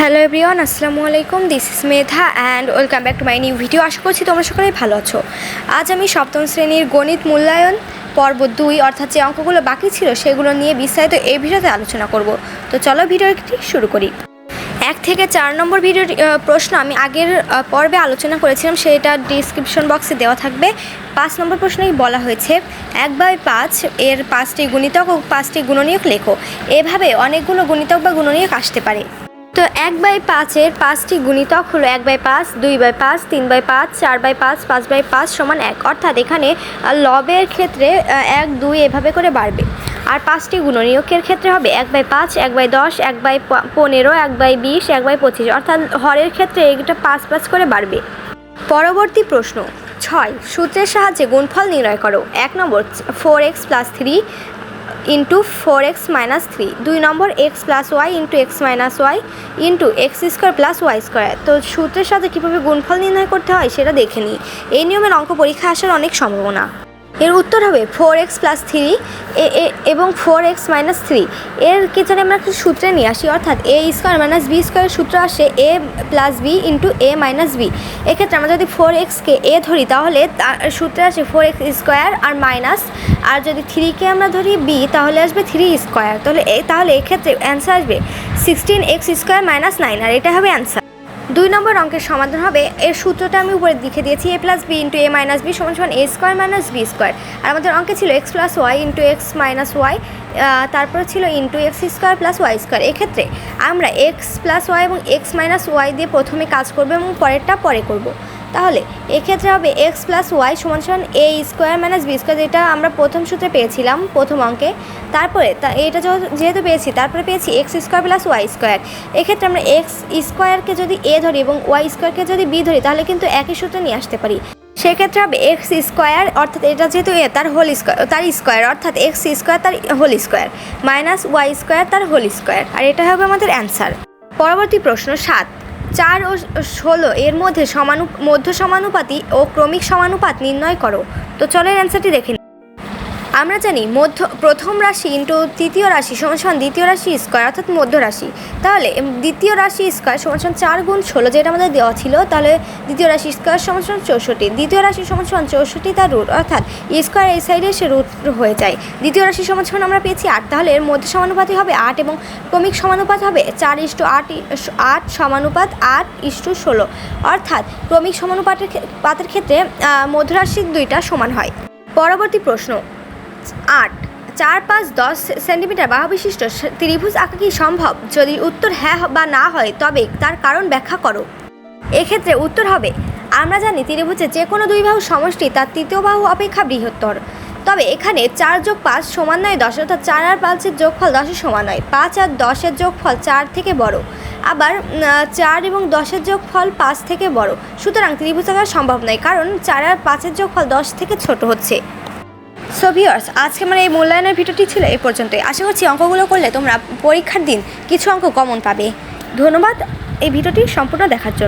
Hello everyone, আসসালামু আলাইকুম। This is Medha and welcome back to my new video আশা করছি তোমরা সকলেই ভালো আছো। আজ আমি সপ্তম শ্রেণির গণিত মূল্যায়ন পর্ব দুই, অর্থাৎ যে অঙ্কগুলো বাকি ছিল, সেগুলো নিয়ে বিস্তারিত এই ভিডিওতে আলোচনা করব। তো চলো ভিডিওটি শুরু করি। এক থেকে চার নম্বর ভিডিওর প্রশ্ন আমি আগের পর্বে আলোচনা করেছিলাম, সেটা ডিসক্রিপশন বক্সে দেওয়া থাকবে। পাঁচ নম্বর প্রশ্নেই বলা হয়েছে, এক বাই পাঁচ এর পাঁচটি গুণিতক ও পাঁচটি গুণনীয়ক লেখো। এভাবে অনেকগুলো গুণিতক বা গুণনীয়ক আসতে পারে। তো এক বাই পাঁচের পাঁচটি গুণিতক হলো এক বাই পাঁচ, দুই বাই পাঁচ, তিন বাই পাঁচ, চার বাই পাঁচ পাঁচ বাই পাঁচ সমান এক। অর্থাৎ এখানে লবের ক্ষেত্রে এক, দুই এভাবে করে বাড়বে। আর পাঁচটি গুণনীয়কের ক্ষেত্রে হবে এক বাই পাঁচ, এক বাই দশ, এক বাই পনেরো, এক বাই বিশ, এক বাই পঁচিশ। অর্থাৎ হরের ক্ষেত্রে এটা পাঁচ পাঁচ করে বাড়বে। পরবর্তী প্রশ্ন, ছয়, সূত্রের সাহায্যে গুণফল নির্ণয় করো। এক number, four x plus three into four x minus three দুই number x plus y into x minus y into x square plus y square তো সূত্রের সাথে কীভাবে গুণফল নির্ণয় করতে হয় সেটা দেখে নিই। এই নিয়মের অঙ্ক পরীক্ষা আসার অনেক সম্ভাবনা। এর উত্তর হবে ফোর এক্স প্লাস থ্রি এবং ফোর এক্স মাইনাস থ্রি এর ক্ষেত্রে আমরা একটা সূত্রে নিয়ে আসি, অর্থাৎ এ স্কোয়ার মাইনাস বি স্কোয়ারের সূত্র আসে a plus b into a minus b এক্ষেত্রে আমরা যদি ফোর এক্সকে এ ধরি, তাহলে তার সূত্রে আসে ফোর এক্স স্কোয়ার আর মাইনাস আর যদি থ্রিকে আমরা ধরি বি তাহলে আসবে থ্রি স্কোয়ার তাহলে তাহলে এক্ষেত্রে অ্যান্সার আসবে sixteen x square minus nine আর এটা হবে অ্যান্সার দুই নম্বর অঙ্কের সমাধান হবে। এর সূত্রটা আমি উপরে লিখে দিয়েছি a plus b into a minus b সমান সমান a square minus b square আর আমাদের অঙ্কে ছিল x plus y into x minus y তারপরে ছিল into x square plus y square এক্ষেত্রে আমরা এক্স প্লাস ওয়াই এবং এক্স মাইনাস ওয়াই দিয়ে প্রথমে কাজ করব এবং পরেরটা পরে করব। তাহলে এক্ষেত্রে হবে এক্স প্লাস ওয়াই সমান সমান a square minus b square যেটা আমরা প্রথম সূত্রে পেয়েছিলাম, প্রথম অঙ্কে। তারপরে তা এটা যেহেতু- পেয়েছি, তারপরে পেয়েছি x square plus y square এক্ষেত্রে আমরা এক্স স্কোয়ারকে যদি এ ধরি এবং ওয়াই স্কোয়ারকে যদি বি ধরি, তাহলে কিন্তু একই সূত্রে নিয়ে আসতে পারি। সেক্ষেত্রে হবে এক্স স্কোয়ার অর্থাৎ এটা যেহেতু এ, তার হোল স্কোয়ার তার স্কোয়ার অর্থাৎ এক্স স্কোয়ার তার whole square minus y square তার হোল স্কোয়ার আর এটা হবে আমাদের অ্যান্সার পরবর্তী প্রশ্ন সাত। চার ও ষোলো, এর মধ্যে সমানু, মধ্য সমানুপাতি ও ক্রমিক সমানুপাত নির্ণয় করো তো চলো অ্যান্সারটি দেখে। আমরা জানি মধ্য প্রথম রাশি ইন্টু তৃতীয় রাশি সমান দ্বিতীয় রাশি স্কোয়ার অর্থাৎ মধ্য রাশি। তাহলে দ্বিতীয় রাশি স্কোয়ার সমান চার গুণ ষোলো যেটা আমাদের দেওয়া ছিল তাহলে দ্বিতীয় রাশি স্কোয়ার সমান চৌষট্টি। দ্বিতীয় রাশি সমান চৌষট্টি তার রুট অর্থাৎ স্কোয়ার এই সাইডে সে রুট হয়ে যায়। দ্বিতীয় রাশি সমান আমরা পেয়েছি আট তাহলে এর মধ্যে সমানুপাতি হবে আট এবং ক্রমিক সমানুপাত হবে চার ইস্টু আট আট সমানুপাত আট ইস্টু ষোলো। অর্থাৎ ক্রমিক সমানুপাতের পাতের ক্ষেত্রে আহ, মধ্যরাশি দুইটা সমান হয়। পরবর্তী প্রশ্ন। আট, চার পাঁচ দশ সেন্টিমিটার বাহু বিশিষ্ট ত্রিভুজ আঁকা কি সম্ভব? যদি উত্তর হ্যাঁ বা না হয়, তবে তার কারণ ব্যাখ্যা করো। এক্ষেত্রে উত্তর হবে, আমরা জানি ত্রিভুজের যে কোনো দুই বাহু সমষ্টি তার তৃতীয় বাহু অপেক্ষা বৃহত্তর। তবে এখানে চার যোগ পাঁচ সমান নয় দশ, অর্থাৎ চার আর পাঁচের যোগফল দশের সমান নয়। পাঁচ আর দশের যোগফল চার থেকে বড়। আবার চার এবং দশের যোগফল পাঁচ থেকে বড়। সুতরাং ত্রিভুজ আঁকা সম্ভব নয়, কারণ চার আর পাঁচের যোগফল দশ থেকে ছোট হচ্ছে। সো ভিউয়ার্স আজকে আমার এই মূল্যায়নের ভিডিওটি ছিল এ পর্যন্তই। আশা করছি অঙ্কগুলো করলে তোমরা পরীক্ষার দিন কিছু অঙ্ক কমন পাবে। ধন্যবাদ এই ভিডিওটি সম্পূর্ণ দেখার জন্য।